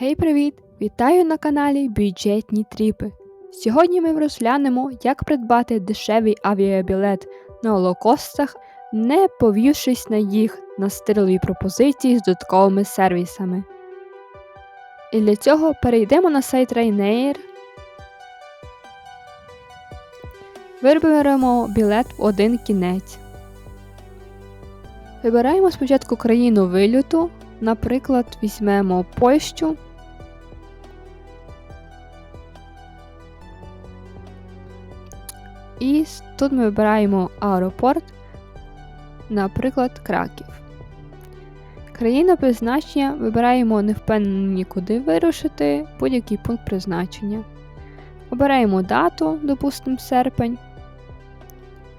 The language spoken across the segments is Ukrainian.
Гей, привіт! Вітаю на каналі Бюджетні Тріпи. Сьогодні ми розглянемо, як придбати дешевий авіабілет на лоукостах, не повівшись на їх настирливі пропозиції з додатковими сервісами. І для цього перейдемо на сайт Ryanair, виберемо білет в один кінець. Вибираємо спочатку країну вильоту, наприклад, візьмемо Польщу. І тут ми вибираємо аеропорт, наприклад, Краків. Країна призначення вибираємо не впевнені, куди вирушити, будь-який пункт призначення. Обираємо дату, допустимо, серпень.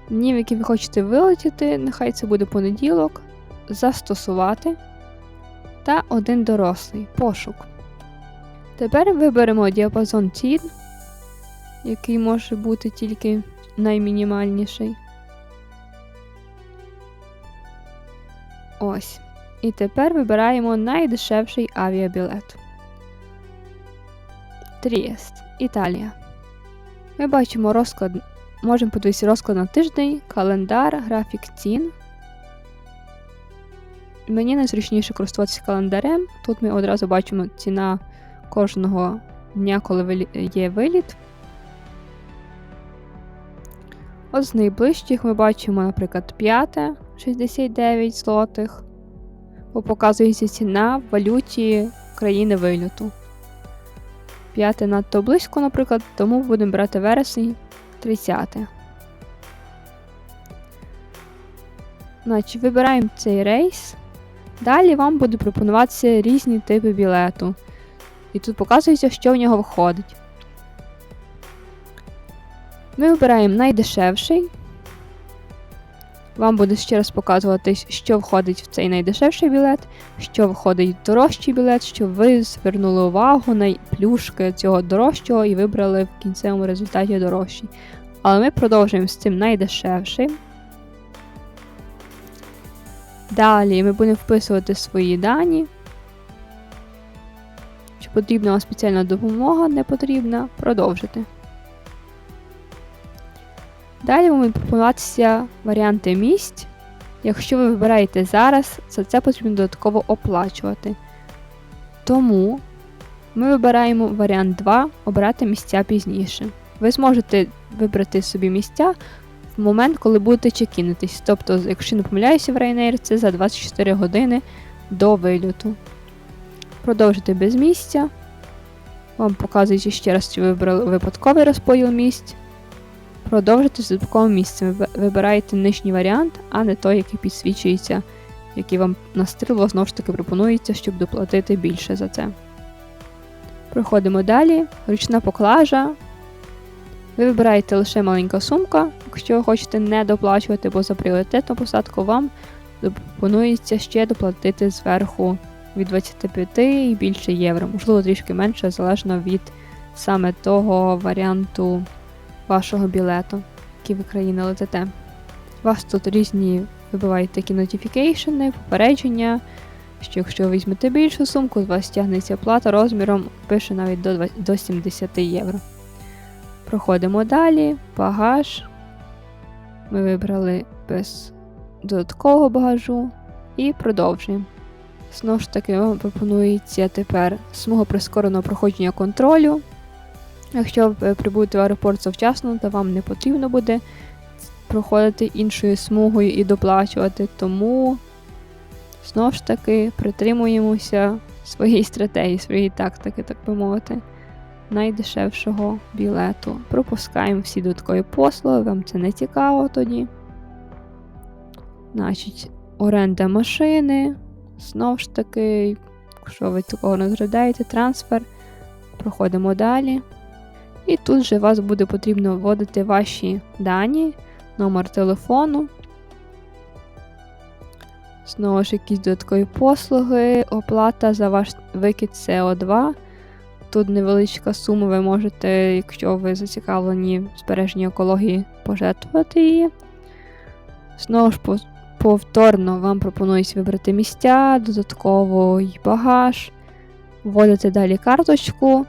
Днів, які ви хочете вилетіти, нехай це буде понеділок, застосувати та один дорослий пошук. Тепер виберемо діапазон цін, який може бути тільки наймінімальніший. Ось. І тепер вибираємо найдешевший авіабілет. Трієст, Італія. Ми бачимо розклад. Можемо подивитися розклад на тиждень, календар, графік цін. Мені найзручніше користуватися календарем. Тут ми одразу бачимо ціна кожного дня, коли є виліт. От з найближчих ми бачимо, наприклад, 5 69 злотих, бо показується ціна в валюті країни вильоту. П'яте надто близько, наприклад, тому будемо брати вересень 30. Значить, Вибираємо цей рейс. Далі вам буде пропонуватися різні типи білету. І тут показується, що в нього входить. Ми вибираємо найдешевший. Вам буде ще раз показувати, що входить в цей найдешевший білет, що входить в дорожчий білет, щоб ви звернули увагу на плюшки цього дорожчого і вибрали в кінцевому результаті дорожчий. Але ми продовжуємо з цим найдешевшим. Далі ми будемо вписувати свої дані. Чи потрібна вам спеціальна допомога, не потрібна, продовжити. Далі будуть пропонуватися варіанти місць. Якщо ви вибираєте зараз, за це потрібно додатково оплачувати. Тому ми вибираємо варіант 2 обрати місця пізніше. Ви зможете вибрати собі місця в момент, коли будете чекінитись. Тобто, якщо не помиляюся в Ryanair, це за 24 години до вильоту. Продовжити без місця. Вам показують ще раз, чи ви вибрали випадковий розподіл місць. Продовжити з додатковим місцем. Вибираєте нижній варіант, а не той, який підсвічується, який вам на стріло знову ж таки пропонується, щоб доплатити більше за це. Проходимо далі. Ручна поклажа. Ви вибираєте лише маленька сумка, якщо ви хочете не доплачувати, бо за пріоритетну посадку вам пропонується ще доплатити зверху від 25 і більше євро, можливо, трішки менше, залежно від саме того варіанту вашого білету, який ви країни летите. У вас тут різні вибивають такі нотіфікейшени, попередження, що якщо ви візьмете більшу сумку, у вас стягнеться плата розміром, пише навіть до, 20, до 70 євро. Проходимо далі, багаж. Ми вибрали без додаткового багажу і продовжуємо. Знову ж таки, вам пропонується тепер смуга прискореного проходження контролю. Якщо ви прибудете в аеропорт завчасно, то вам не потрібно буде проходити іншою смугою і доплачувати. Тому, знову ж таки, притримуємося своєї стратегії, своєї тактики, так би мовити, найдешевшого білету. Пропускаємо всі додаткові послуги, вам це не цікаво тоді. Значить, оренда машини. Знову ж таки, якщо ви такого не згадаєте, трансфер. Проходимо далі. І тут же вас буде потрібно вводити ваші дані, номер телефону. Знову ж якісь додаткові послуги, оплата за ваш викид СО2. Тут невеличка сума, ви можете, якщо ви зацікавлені в збереженні екології, пожертвувати її. Знову ж повторно вам пропонують вибрати місця, додатково і багаж. вводите далі карточку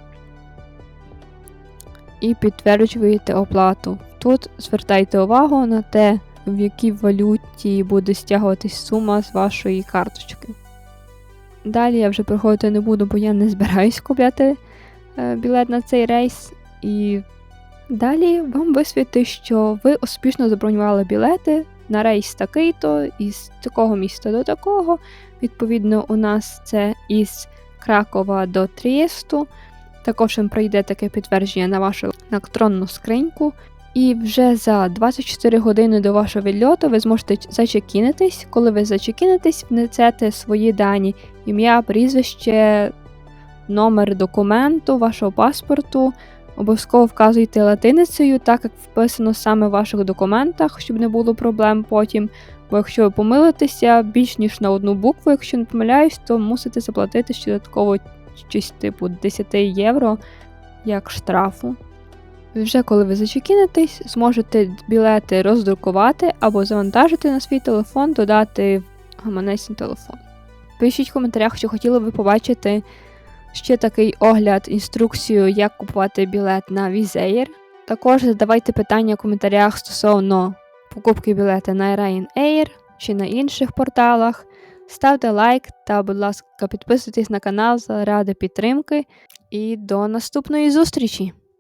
і підтверджуєте оплату. Тут звертайте увагу на те, в якій валюті буде стягуватись сума з вашої карточки. Далі я вже проходити не буду, бо я не збираюсь купляти е, білет на цей рейс. І далі вам висвітить, що ви успішно забронювали білети на рейс такий-то, із такого міста до такого. Відповідно, у нас це із Кракова до Трієсту. Також вам прийде таке підтвердження на вашу електронну скриньку. І вже за 24 години до вашого відльоту ви зможете зачекінитись. Коли ви зачекінитесь, внесете свої дані, ім'я, прізвище, номер документу, вашого паспорту. Обов'язково вказуйте латиницею, так як вписано саме в ваших документах, щоб не було проблем потім. Бо якщо ви помилитеся більш ніж на одну букву, якщо не помиляюсь, то мусите заплатити ще додатково щось типу 10 євро як штрафу. Вже коли ви зачекінетесь, зможете білети роздрукувати або завантажити на свій телефон, додати в гаманець телефон. Пишіть в коментарях, що хотіли ви побачити ще такий огляд, інструкцію, як купувати білет на Візеєр. Також задавайте питання в коментарях стосовно покупки білета на Ryanair чи на інших порталах. Ставте лайк та, будь ласка, підписуйтесь на канал заради підтримки. І до наступної зустрічі!